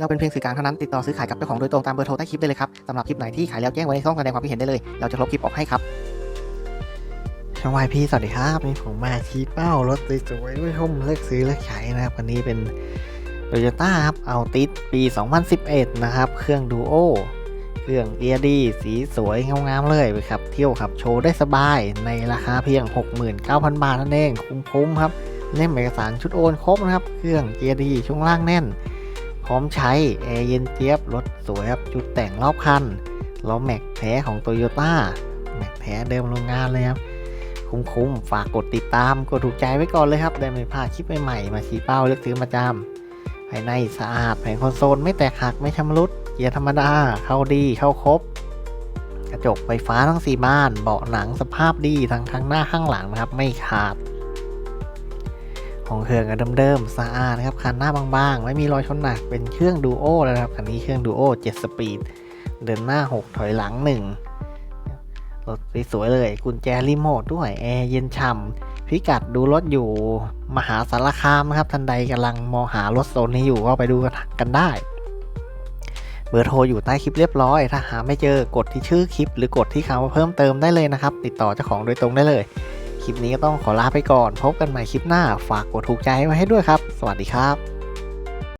เราเป็นเพียงสื่อกลางเท่านั้นติดต่อซื้อขายกับเจ้าของโดยตรงตามเบอร์โทรใต้คลิปได้เลยครับสำหรับคลิปไหนที่ขายแล้วแจ้งไว้ในช่องแสดงความคิดเห็นได้เลย เราจะลบคลิปออกให้ครับช่องวายพี่สวัสดีครับนี่ผมมาชี้เป้ารถสวยๆผู้ชมเลือกซื้อเลือกขายนะครับวันนี้เป็นโตโยต้าครับเอาติดปี 2011 นะครับ เครื่องดูโอเครื่องเกียดีสีสวยงามๆเลยไปครับ เที่ยวขับโชว์ได้สบายในราคาเพียง 69,000 บาทนั่นเองคุ้มๆครับเล่มเอกสารชุดโอนครบนะครับ เครื่องเกียดีช่วงล่างแน่น ร้อมใช้แอร์เย็นเจี๊ยบรถสวยครับจุดแต่งรอบคันล้อแม็กแท้ของโตโยต้าแม็กแท้เดิมโรงงานเลยครับ คุ้มๆ ฝากกดติดตาม กดถูกใจไว้ก่อนเลยครับ ได้ไม่พลาดคลิปใหม่ๆ มาชี้เป้าเลือกซื้อมาจำภายในสะอาดแผงคอนโซลไม่แตกหักไม่ชำรุดเกียร์ธรรมดา เข้าดีเข้าครบ กระจกไฟฟ้าทั้ง4บ้าน เบาะหนังสภาพดีทั้งข้างหน้าข้างหลังนะครับ ไม่ขาด ของเครื่องก็เดิมๆสะอาดนะครับคันหน้าบางๆ ไม่มีรอยชนหนักเป็นเครื่องดูโอแล้วนะครับคันนี้เครื่องดูโอ7สปีด เดินหน้า 6 ถอยหลัง 1 รถสวยๆเลยกุญแจรีโมทด้วย แอร์เย็นฉ่ำพิกัดดูรถอยู่มหาสารคามนะครับ ทันใดกำลังมองหารถโซนนี้อยู่ก็ไปดูกันได้เบอร์โทรอยู่ใต้คลิปเรียบร้อย ถ้าหาไม่เจอกดที่ชื่อคลิป หรือกดที่คำว่าเพิ่มเติมได้เลยนะครับ ติดต่อเจ้าของโดยตรงได้เลย คลิปนี้ก็ต้องขอลาไปก่อน พบกันใหม่คลิปหน้า ฝากกดถูกใจไว้ให้ด้วยครับ สวัสดีครับ